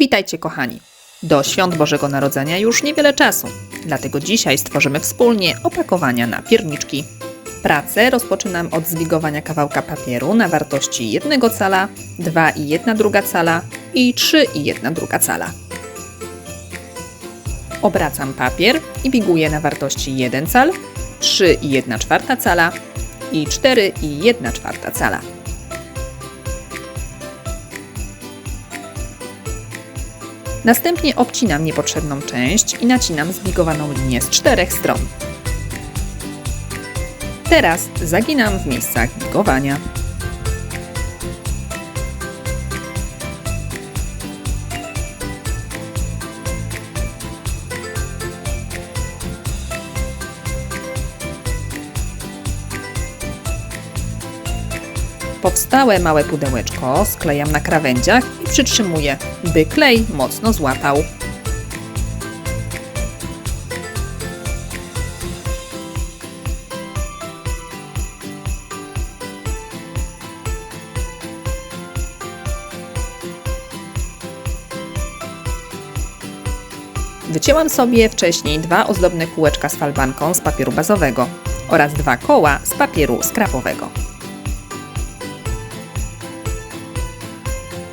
Witajcie kochani. Do świąt Bożego Narodzenia już niewiele czasu, dlatego dzisiaj stworzymy wspólnie opakowania na pierniczki. Pracę rozpoczynam od zwigowania kawałka papieru na wartości 1 cala, 2 i 1 druga cala i 3 i 1 druga cala. Obracam papier i biguję na wartości 1 cal, 3 i 1 czwarta cala i 4 i 1 czwarta cala. Następnie obcinam niepotrzebną część i nacinam zbigowaną linię z czterech stron. Teraz zaginam w miejscach bigowania. Powstałe małe pudełeczko sklejam na krawędziach i przytrzymuję, by klej mocno złapał. Wycięłam sobie wcześniej dwa ozdobne kółeczka z falbanką z papieru bazowego oraz dwa koła z papieru skrapowego.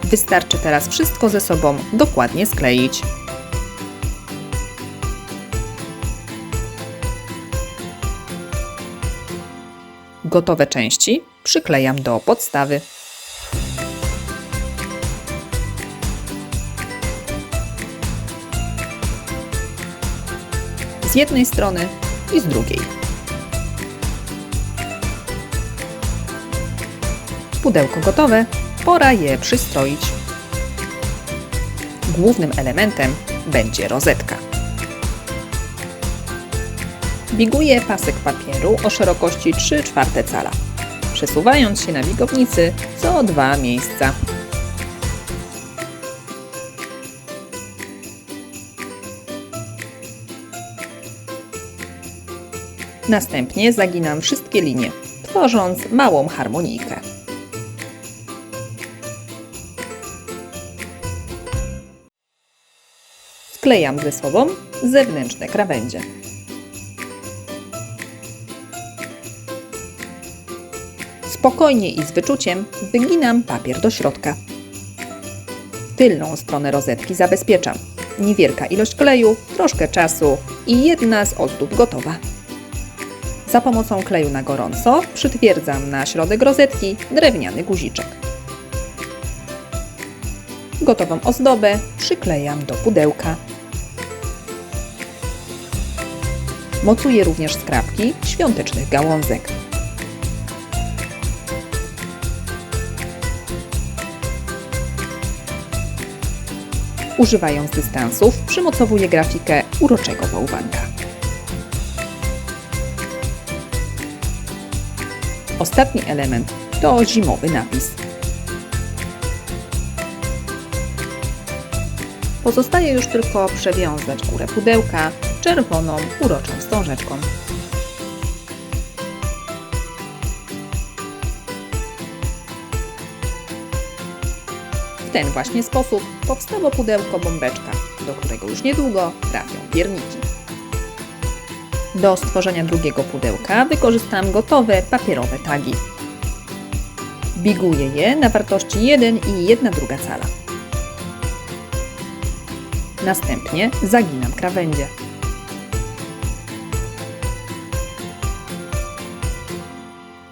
Wystarczy teraz wszystko ze sobą dokładnie skleić. Gotowe części przyklejam do podstawy. Z jednej strony i z drugiej. Pudełko gotowe, pora je przystroić. Głównym elementem będzie rozetka. Biguję pasek papieru o szerokości 3 czwarte cala, przesuwając się na bigownicy co dwa miejsca. Następnie zaginam wszystkie linie, tworząc małą harmonijkę. Sklejam ze sobą zewnętrzne krawędzie. Spokojnie i z wyczuciem wyginam papier do środka. Tylną stronę rozetki zabezpieczam. Niewielka ilość kleju, troszkę czasu i jedna z ozdób gotowa. Za pomocą kleju na gorąco przytwierdzam na środek rozetki drewniany guziczek. Gotową ozdobę przyklejam do pudełka. Mocuję również skrapki świątecznych gałązek. Używając dystansów przymocowuję grafikę uroczego bałwanka. Ostatni element to zimowy napis. Pozostaje już tylko przewiązać górę pudełka czerwoną, uroczą wstążeczką. W ten właśnie sposób powstało pudełko bombeczka, do którego już niedługo trafią pierniki. Do stworzenia drugiego pudełka wykorzystam gotowe papierowe tagi. Biguję je na wartości 1 i 1 druga cala. Następnie zaginam krawędzie.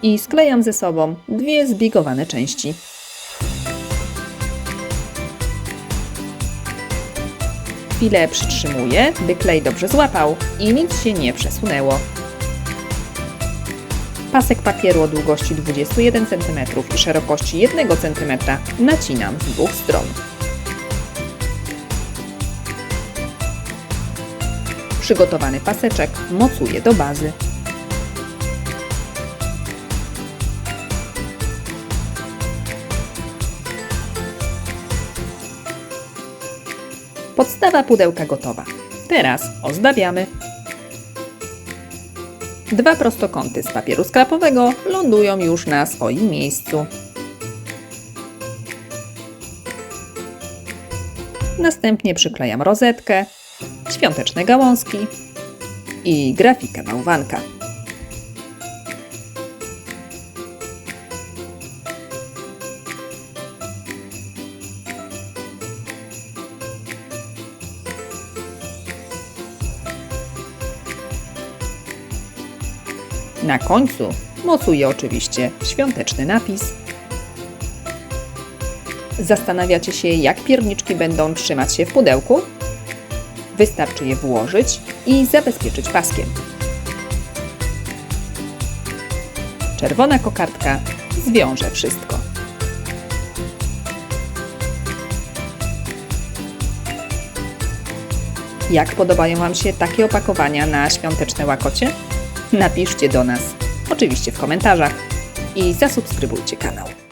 I sklejam ze sobą dwie zbigowane części. Chwilę przytrzymuję, by klej dobrze złapał i nic się nie przesunęło. Pasek papieru o długości 21 cm i szerokości 1 cm nacinam z dwóch stron. Przygotowany paseczek mocuję do bazy. Podstawa pudełka gotowa. Teraz ozdabiamy. Dwa prostokąty z papieru skrapowego lądują już na swoim miejscu. Następnie przyklejam rozetkę, świąteczne gałązki i grafikę bałwanka. Na końcu mocuję oczywiście świąteczny napis. Zastanawiacie się, jak pierniczki będą trzymać się w pudełku? Wystarczy je włożyć i zabezpieczyć paskiem. Czerwona kokardka zwiąże wszystko. Jak podobają Wam się takie opakowania na świąteczne łakocie? Napiszcie do nas, oczywiście w komentarzach i zasubskrybujcie kanał.